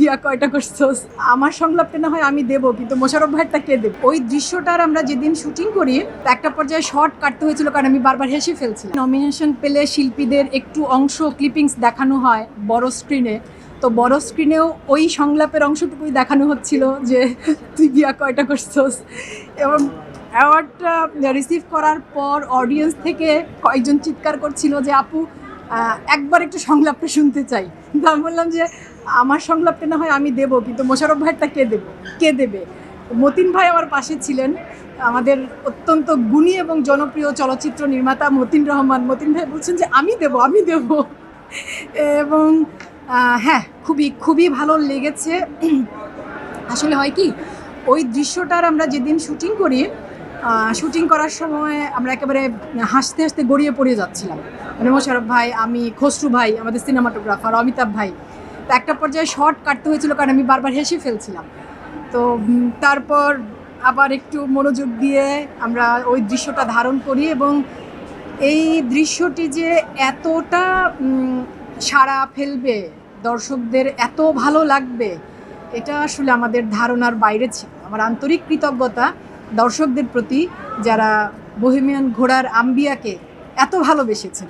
বিয়া কয়টা করছস? আমার সংলাপটা না হয় আমি দেবো, কিন্তু মোশারফ ভাইটা কে দেব? ওই দৃশ্যটার আমরা যেদিন শুটিং করি একটা পর্যায়ে শর্ট কাটতে হয়েছিল কারণ আমি বারবার হেসে ফেলছিলাম। নমিনেশন পেলে শিল্পীদের একটু অংশ ক্লিপিংস দেখানো হয় বড় স্ক্রিনে তো বড় স্ক্রিনেও ওই সংলাপের অংশটুকুই দেখানো হচ্ছিল যে, তুই গিয়া কয়টা করছস? এবং অ্যাওয়ার্ডটা রিসিভ করার পর অডিয়েন্স থেকে কয়েকজন চিৎকার করছিল যে, আপু একবার একটু সংলাপটা শুনতে চাই। তা বললাম যে আমার সংলাপটা না হয় আমি দেবো, কিন্তু মোশারফ ভাইটা কে দেবে? কে দেবে? মতিন ভাই আমার পাশে ছিলেন। আমাদের অত্যন্ত গুণী এবং জনপ্রিয় চলচ্চিত্র নির্মাতা মতিন রহমান। মতিন ভাই বলছেন যে, আমি দেব আমি দেব। এবং হ্যাঁ খুবই খুবই ভালো লেগেছে। আসলে হয় কি, ওই দৃশ্যটার আমরা যেদিন শুটিং করি শুটিং করার সময় আমরা একেবারে হাসতে হাসতে গড়িয়ে পড়ে যাচ্ছিলাম। মানে মোশারফ ভাই, আমি খসরু ভাই, আমাদের সিনেমাটোগ্রাফার অমিতাভ ভাই। তো একটা পর্যায়ে শর্ট কাটতে হয়েছিল কারণ আমি বারবার হেসে ফেলছিলাম। তো তারপর আবার একটু মনোযোগ দিয়ে আমরা ওই দৃশ্যটা ধারণ করি এবং এই দৃশ্যটি যে এতটা সাড়া ফেলবে, দর্শকদের এত ভালো লাগবে, এটা আসলে আমাদের ধারণার বাইরে ছিল। আমার আন্তরিক কৃতজ্ঞতা দর্শকদের প্রতি যারা বহিমিয়ান ঘোড়ার আম্বিয়াকে এত ভালোবেসেছেন।